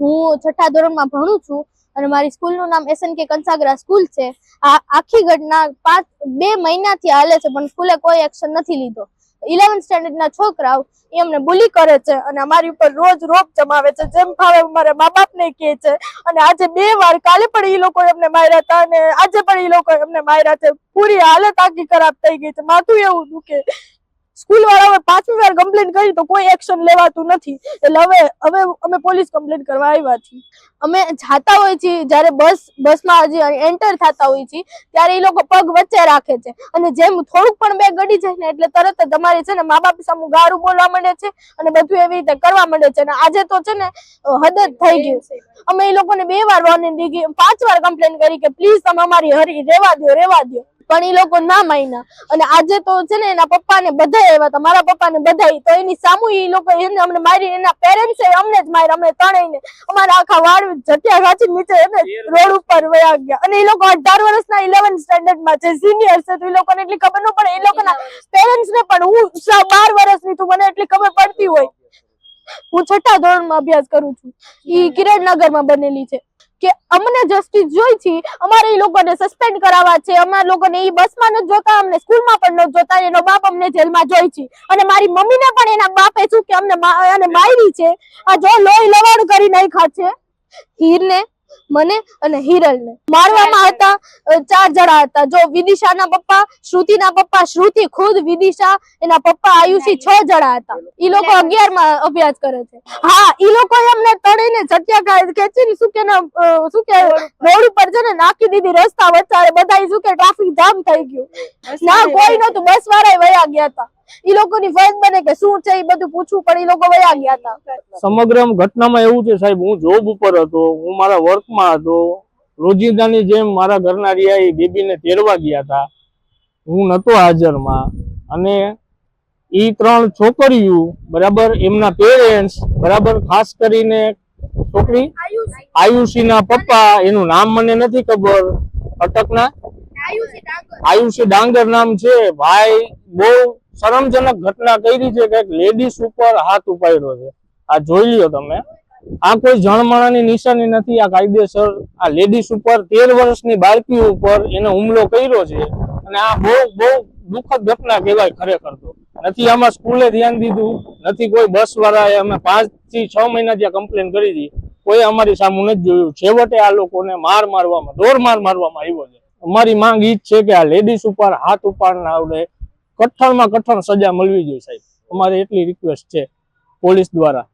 હું છઠ્ઠા ધોરણમાં ભણું છું અને મારી સ્કૂલનું નામ એસએનકે કંસાગરા સ્કૂલ છે. આખી ઘટના પાંચ, બે મહિનાથી હાલે છે, પણ સ્કૂલે કોઈ એક્શન નથી લીધો. ઇલેવન્થ સ્ટેન્ડર્ડના છોકરાઓ એ અમને બુલી કરે છે અને અમારી ઉપર રોજ રોપ જમાવે છે, જેમ ભાવે અમારા મા બાપને કહે છે. અને આજે બે વાર કાલે પણ એ લોકો એમને માર્યા હતા અને આજે પણ એ લોકો એમને માર્યા છે. પૂરી હાલત આખી ખરાબ થઈ ગઈ છે. માથું એવું દુખે. સ્કૂલ વાળાઓએ પાંચમી વાર કમ્પ્લેન કરી તો કોઈ એક્શન લેવાતું નથી. એટલે હવે હવે અમે પોલીસ કમ્પ્લેન કરવા આવ્યા છીએ. અમે જાતા હોય છીએ, જ્યારે બસ બસમાં હજી એન્ટર થતા હોય છીએ, ત્યારે એ લોકો પગ વચ્ચે રાખે છે. અને જેમ થોડુંક પણ બે ગડી જાય ને, એટલે તરત જ તમારી છે ને મા બાપ સામુ ગારું બોલવા માંડે છે અને બધું એવી રીતે કરવા માંડે છે. અને આજે તો છે ને હદ જ થઈ ગયું છે. અમે એ લોકોને બે વાર વોર્નિંગ દીધી, પાંચ વાર કમ્પ્લેન કરી કે પ્લીઝ તમે અમારી હરી, રેવા દો રેવા દો પણ એ લોકો ના માન્યા અને આજે તો છે ને એના પપ્પાને બધા આવ્યા હતા, મારા પપ્પાને બધા તો એની સામુ એ લોકો એને અમને મારી, એના પેરેન્ટ્સે અમને જ માર્યા, અમને ત્રણેયને. અમારા આખા વાળ જટિયા ઘાચી નીચે એને રોડ ઉપર વયા ગયા. અને એ લોકો અઢાર વર્ષના ઇલેવન સ્ટેન્ડર્ડમાં છે સિનિયર છે, તો એ લોકોને એટલી ખબર ન પડે. એ લોકોના પેરેન્ટ્સ ને પણ હું બાર વર્ષની તું મને એટલી ખબર પડતી હોય. હું છઠ્ઠા ધોરણમાં અભ્યાસ કરું છું. ઈ કિરણનગરમાં બનેલી છે. કે અમને જસ્ટિસ જોઈ છે અમારે એ લોકોને સસ્પેન્ડ કરાવવા છે. અમારા લોકોને એ બસમાં નથી જોતા, અમને સ્કૂલમાં પણ નથી જોતા એનો બાપ અમને જેલમાં જોઈ છે અને મારી મમ્મીને પણ એના બાપે શું કે અમને અને મારી છે. આ જો લોહી લવાણ કરી નાખ્યા છે. હીરને મને અને હિરલને. મારવામાં હતા ચાર જણા હતા. જો વિદિશાના પપ્પા શ્રુતિના પપ્પા શ્રુતિ ખુદ વિદિશા એના પપ્પા આયુષી છ જણા હતા. ઈ લોકો અગિયારમાં અભ્યાસ કરે છે. હા ઈ લોકો અમને તળીને ખાય ખેંચીને શું કે ના, શું કે રોડ ઉપર છે ને નાખી દીધી રસ્તા વચ્ચે બધા શું કે ટ્રાફિક જામ થઈ ગયું. ના કોઈ નતું બસ વાળા વયા ગયા હતા. ઈ લોકોની ફરજ બને કે શું છે એ બધું પૂછવું પણ એ લોકો વયા ગયા હતા. સમગ્ર ઘટનામાં એવું છે સાહેબ હું જોબ ઉપર હતો હું મારા વર્કમાં હતો રોજિંદાની જેમ મારા ઘરના રહ્યા એ બેબીને તેરવા ગયા હતા. હું નતો હાજરમાં અને ઈ ત્રણ છોકરીઓ બરાબર એમના પેરેન્ટ્સ બરાબર ખાસ કરીને છોકરી આયુષીના પપ્પા એનું નામ મને નથી ખબર અટકના? આયુષી ડાંગર નામ છે. ભાઈ બહુ શરમજનક ઘટના કરી છે કે લેડીઝ ઉપર હાથ ઉપાડ્યો છે. આ જોઈ લ્યો તમે. આ કોઈ જણમણાની નિશાની નથી. આ કાયદેસર આ લેડીઝ ઉપર, તેર વર્ષની બાળકી ઉપર એનો હુમલો કર્યો છે. અને આ બહુ બહુ દુઃખદ ઘટના કહેવાય ખરેખર તો. નથી આમાં સ્કૂલે ધ્યાન દીધું, નથી કોઈ બસ વાળાએ અમે પાંચથી છ મહિના ત્યાં કમ્પ્લેન કરી હતી, કોઈ અમારી સામું નથી જોયું. છેવટે આ લોકોને માર મારવામાં ઢોર માર મારવામાં આવ્યો છે. અમારી માંગ ઈ જ છે કે આ લેડીઝ ઉપર હાથ ઉપાડના આવડે કઠણમાં કઠણ સજા મળવી જોઈએ સાહેબ. અમારે એટલી રિક્વેસ્ટ છે પોલીસ દ્વારા.